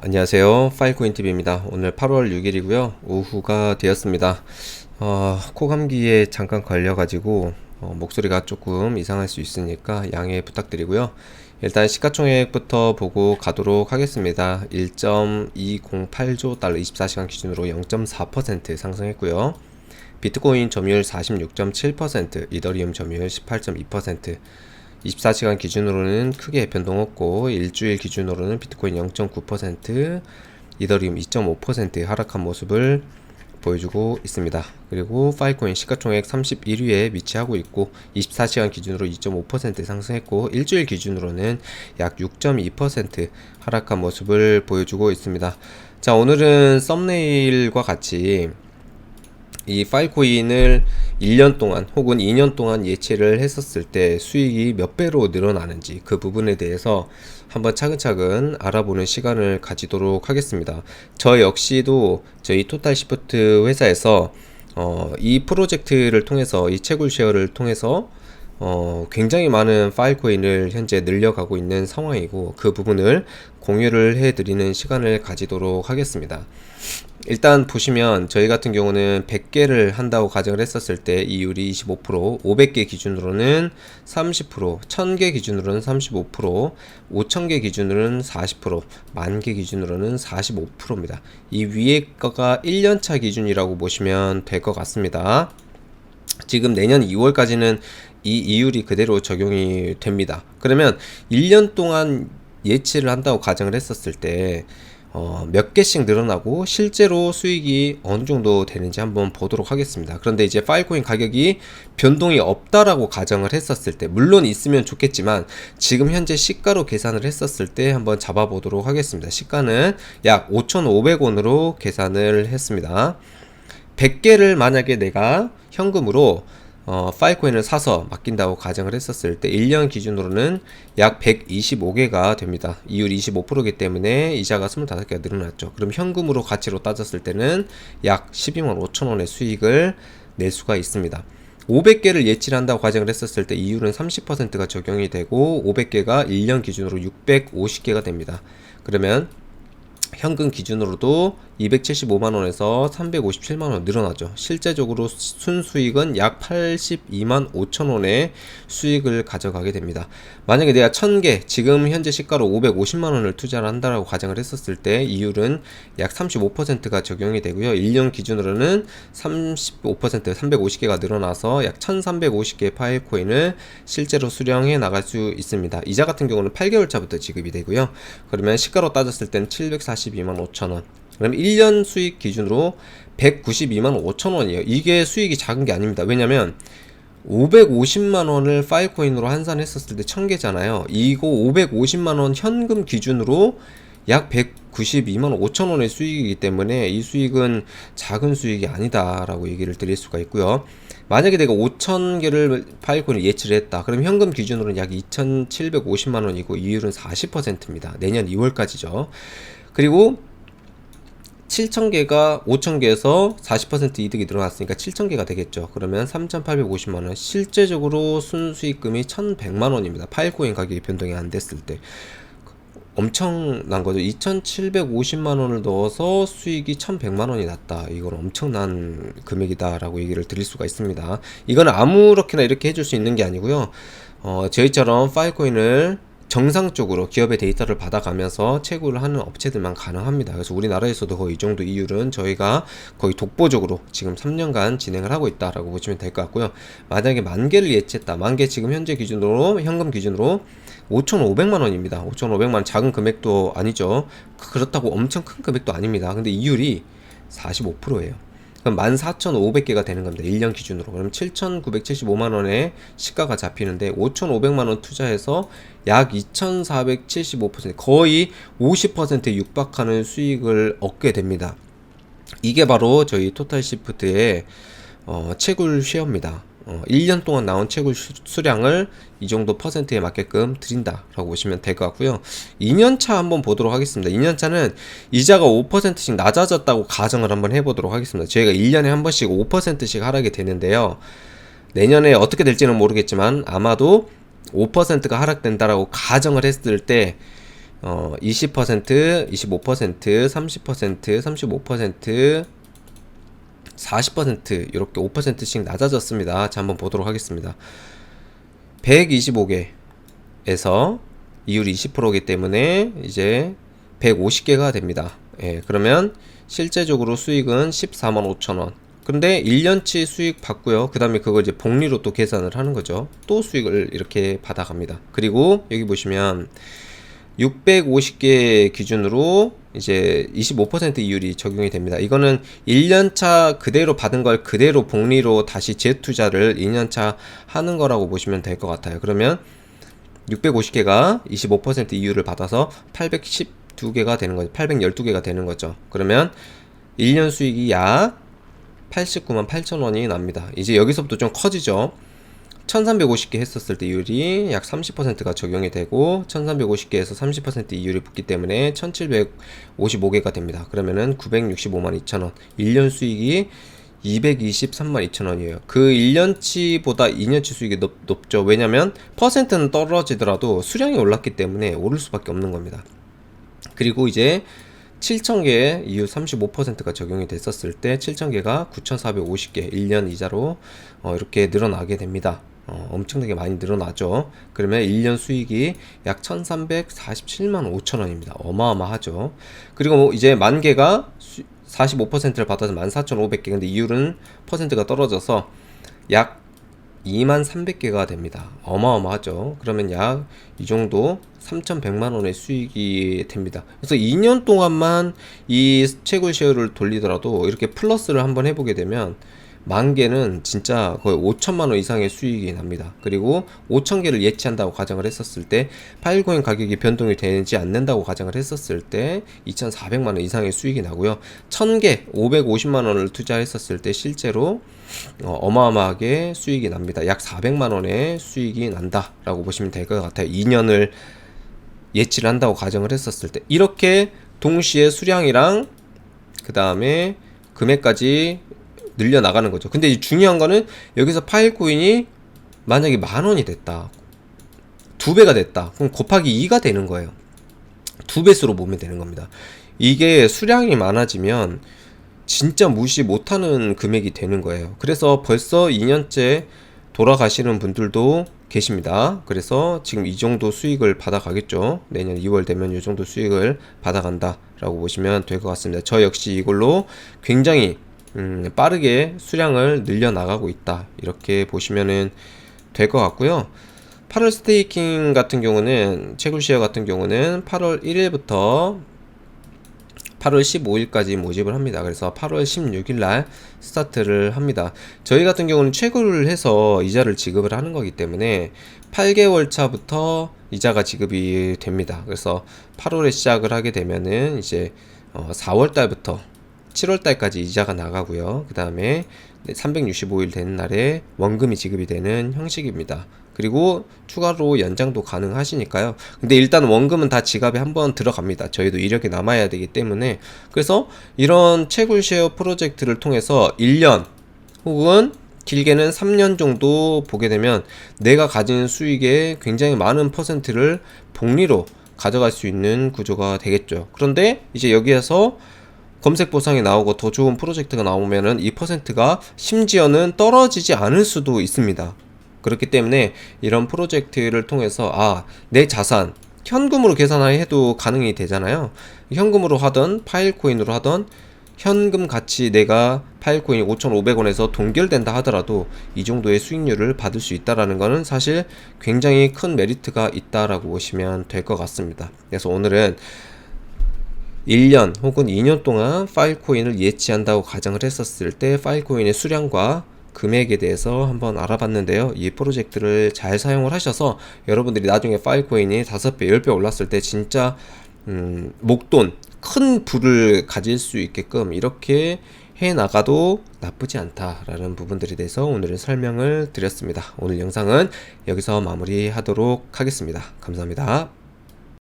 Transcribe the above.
안녕하세요. 파일코인TV입니다. 오늘 8월 6일이고요. 오후가 되었습니다. 어, 코 감기에 잠깐 걸려가지고 어, 목소리가 조금 이상할 수 있으니까 양해 부탁드리고요. 일단 시가총액부터 보고 가도록 하겠습니다. 1.208조 달러 24시간 기준으로 0.4% 상승했고요. 비트코인 점유율 46.7%, 이더리움 점유율 18.2%, 24시간 기준으로는 크게 변동 없고 일주일 기준으로는 비트코인 0.9%, 이더리움 2.5% 하락한 모습을 보여주고 있습니다. 그리고 파이코인 시가총액 31위에 위치하고 있고 24시간 기준으로 2.5% 상승했고 일주일 기준으로는 약 6.2% 하락한 모습을 보여주고 있습니다. 자 오늘은 썸네일과 같이 이 파일코인을 1년 동안 혹은 2년 동안 예치를 했었을 때 수익이 몇 배로 늘어나는지 그 부분에 대해서 한번 차근차근 알아보는 시간을 가지도록 하겠습니다. 저 역시도 저희 토탈 시프트 회사에서 어, 이 프로젝트를 통해서 이 채굴 쉐어를 통해서 어, 굉장히 많은 파일 코인을 현재 늘려가고 있는 상황이고 그 부분을 공유를 해드리는 시간을 가지도록 하겠습니다. 일단 보시면 저희 같은 경우는 100개를 한다고 가정을 했었을 때 이율이 25%, 500개 기준으로는 30%, 1000개 기준으로는 35%, 5000개 기준으로는 40%, 만개 기준으로는 45%입니다. 이 위에 거가 1년차 기준이라고 보시면 될 것 같습니다. 지금 내년 2월까지는 이 이율이 그대로 적용이 됩니다. 그러면 1년 동안 예치를 한다고 가정을 했었을 때 어, 몇 개씩 늘어나고 실제로 수익이 어느 정도 되는지 한번 보도록 하겠습니다. 그런데 이제 파일코인 가격이 변동이 없다라고 가정을 했었을 때 물론 있으면 좋겠지만 지금 현재 시가로 계산을 했었을 때 한번 잡아보도록 하겠습니다. 시가는 약 5,500원으로 계산을 했습니다. 100개를 만약에 내가 현금으로 어, 파일코인을 사서 맡긴다고 가정을 했었을 때 1년 기준으로는 약 125개가 됩니다. 이율 25%이기 때문에 이자가 25개가 늘어났죠. 그럼 현금으로 가치로 따졌을 때는 약 12만 5천 원의 수익을 낼 수가 있습니다. 500개를 예치를 한다고 가정을 했었을 때 이율은 30%가 적용이 되고 500개가 1년 기준으로 650개가 됩니다. 그러면 현금 기준으로도 275만원에서 357만원 늘어나죠. 실제적으로 순수익은 약 82만 5천원의 수익을 가져가게 됩니다. 만약에 내가 1000개, 지금 현재 시가로 550만원을 투자를 한다라고 가정을 했었을 때 이율은 약 35%가 적용이 되고요. 1년 기준으로는 35% 350개가 늘어나서 약 1350개의 파일 코인을 실제로 수령해 나갈 수 있습니다. 이자 같은 경우는 8개월 차부터 지급이 되고요. 그러면 시가로 따졌을 때는 742만 5천원 그럼 1년 수익 기준으로 192만 5천 원이에요. 이게 수익이 작은 게 아닙니다. 왜냐면 550만 원을 파일코인으로 환산했었을 때 1000개잖아요. 이거 550만 원 현금 기준으로 약 192만 5천 원의 수익이기 때문에 이 수익은 작은 수익이 아니다 라고 얘기를 드릴 수가 있고요. 만약에 내가 5천 개를 파일코인을 예치를 했다. 그럼 현금 기준으로는 약 2,750만 원이고 이율은 40%입니다. 내년 2월까지죠. 그리고 7,000개가 5,000개에서 40% 이득이 늘어났으니까 7,000개가 되겠죠. 그러면 3,850만원. 실제적으로 순수익금이 1,100만원입니다. 파일코인 가격이 변동이 안 됐을 때. 엄청난 거죠. 2,750만원을 넣어서 수익이 1,100만원이 났다. 이건 엄청난 금액이다라고 얘기를 드릴 수가 있습니다. 이건 아무렇게나 이렇게 해줄 수 있는 게 아니고요. 어, 저희처럼 파일코인을 정상적으로 기업의 데이터를 받아가면서 채굴을 하는 업체들만 가능합니다. 그래서 우리나라에서도 거의 이 정도 이율은 저희가 거의 독보적으로 지금 3년간 진행을 하고 있다라고 보시면 될 것 같고요. 만약에 만 개를 예치했다. 만 개 지금 현재 기준으로 현금 기준으로 5,500만 원입니다. 5,500만 원 작은 금액도 아니죠. 그렇다고 엄청 큰 금액도 아닙니다. 근데 이율이 45%예요. 그럼 14,500개가 되는 겁니다. 1년 기준으로. 그럼 7,975만 원의 시가가 잡히는데 5,500만 원 투자해서 약 2,475% 거의 50%에 육박하는 수익을 얻게 됩니다. 이게 바로 저희 토탈 시프트의 어, 채굴 쉐어입니다. 어, 1년 동안 나온 채굴 수량을 이 정도 퍼센트에 맞게끔 드린다라고 보시면 될 것 같고요. 2년차 한번 보도록 하겠습니다. 2년차는 이자가 5%씩 낮아졌다고 가정을 한번 해보도록 하겠습니다. 저희가 1년에 한 번씩 5%씩 하락이 되는데요. 내년에 어떻게 될지는 모르겠지만 아마도 5%가 하락된다라고 가정을 했을 때 어, 20%, 25%, 30%, 35%, 40% 이렇게 5%씩 낮아졌습니다. 자, 한번 보도록 하겠습니다. 125개에서 이율이 20%이기 때문에 이제 150개가 됩니다. 예, 그러면 실제적으로 수익은 14만 5천 원. 근데 1년치 수익 받고요. 그 다음에 그걸 이제 복리로 또 계산을 하는 거죠. 또 수익을 이렇게 받아갑니다. 그리고 여기 보시면 650개 기준으로 이제 25% 이율이 적용이 됩니다. 이거는 1년차 그대로 받은 걸 그대로 복리로 다시 재투자를 2년차 하는 거라고 보시면 될 것 같아요. 그러면 650개가 25% 이율을 받아서 812개가 되는 거죠. 812개가 되는 거죠. 그러면 1년 수익이 약 89만 8천 원이 납니다. 이제 여기서부터 좀 커지죠. 1350개 했었을 때 이율이 약 30%가 적용이 되고 1350개에서 30% 이율이 붙기 때문에 1755개가 됩니다. 그러면은 965만 2천원 1년 수익이 223만 2천원이에요. 그 1년치보다 2년치 수익이 높, 높죠. 왜냐면 퍼센트는 떨어지더라도 수량이 올랐기 때문에 오를 수밖에 없는 겁니다. 그리고 이제 7,000개의 이후 35%가 적용이 됐었을 때 7,000개가 9,450개 1년 이자로 어, 이렇게 늘어나게 됩니다. 어, 엄청나게 많이 늘어나죠. 그러면 1년 수익이 약 1,347만 5천 원입니다. 어마어마하죠. 그리고 뭐 이제 만 개가 45%를 받아서 14,500개. 근데 이율은 퍼센트가 떨어져서 약 2만 300개가 됩니다. 어마어마하죠. 그러면 약 이 정도 3,100만 원의 수익이 됩니다. 그래서 2년 동안만 이 채굴 쉐어를 돌리더라도 이렇게 플러스를 한번 해보게 되면 만 개는 진짜 거의 5천만 원 이상의 수익이 납니다. 그리고 5천 개를 예치한다고 가정을 했었을 때 파일코인 가격이 변동이 되지 않는다고 가정을 했었을 때 2,400만 원 이상의 수익이 나고요. 1,000개 550만 원을 투자했었을 때 실제로 어, 마어마하게 수익이 납니다. 약 400만 원의 수익이 난다라고 보시면 될 것 같아요. 2년을 예치를 한다고 가정을 했었을 때 이렇게 동시에 수량이랑 그 다음에 금액까지 늘려 나가는 거죠. 근데 이 중요한 거는 여기서 파일 코인이 만약에 만 원이 됐다. 두 배가 됐다. 그럼 곱하기 2가 되는 거예요. 두 배수로 보면 되는 겁니다. 이게 수량이 많아지면 진짜 무시 못하는 금액이 되는 거예요. 그래서 벌써 2년째 돌아가시는 분들도 계십니다. 그래서 지금 이 정도 수익을 받아가겠죠. 내년 2월 되면 이 정도 수익을 받아간다라고 보시면 될 것 같습니다. 저 역시 이걸로 굉장히 음, 빠르게 수량을 늘려 나가고 있다 이렇게 보시면은 될 것 같고요 8월 스테이킹 같은 경우는 채굴시어 같은 경우는 8월 1일부터 8월 15일까지 모집을 합니다. 그래서 8월 16일 날 스타트를 합니다. 저희 같은 경우는 채굴을 해서 이자를 지급을 하는 거기 때문에 8개월 차부터 이자가 지급이 됩니다. 그래서 8월에 시작을 하게 되면은 이제 4월 어, 달부터 7월 달까지 이자가 나가고요. 그 다음에 365일 되는 날에 원금이 지급이 되는 형식입니다. 그리고 추가로 연장도 가능하시니까요. 근데 일단 원금은 다 지갑에 한번 들어갑니다. 저희도 이력이 남아야 되기 때문에. 그래서 이런 채굴 쉐어 프로젝트를 통해서 1년 혹은 길게는 3년 정도 보게 되면 내가 가진 수익의 굉장히 많은 퍼센트를 복리로 가져갈 수 있는 구조가 되겠죠. 그런데 이제 여기에서 검색 보상이 나오고 더 좋은 프로젝트가 나오면은 이 퍼센트가 심지어는 떨어지지 않을 수도 있습니다. 그렇기 때문에 이런 프로젝트를 통해서 아, 내 자산 현금으로 계산해도 가능이 되잖아요. 현금으로 하던 파일 코인으로 하던 현금 가치 내가 파일 코인이 5,500원에서 동결된다 하더라도 이 정도의 수익률을 받을 수 있다라는 것은 사실 굉장히 큰 메리트가 있다라고 보시면 될 것 같습니다. 그래서 오늘은 1년 혹은 2년 동안 파일 코인을 예치한다고 가정을 했었을 때 파일 코인의 수량과 금액에 대해서 한번 알아봤는데요. 이 프로젝트를 잘 사용을 하셔서 여러분들이 나중에 파일 코인이 5배, 10배 올랐을 때 진짜 음, 목돈, 큰 부를 가질 수 있게끔 이렇게 해 나가도 나쁘지 않다라는 부분들에 대해서 오늘은 설명을 드렸습니다. 오늘 영상은 여기서 마무리하도록 하겠습니다. 감사합니다.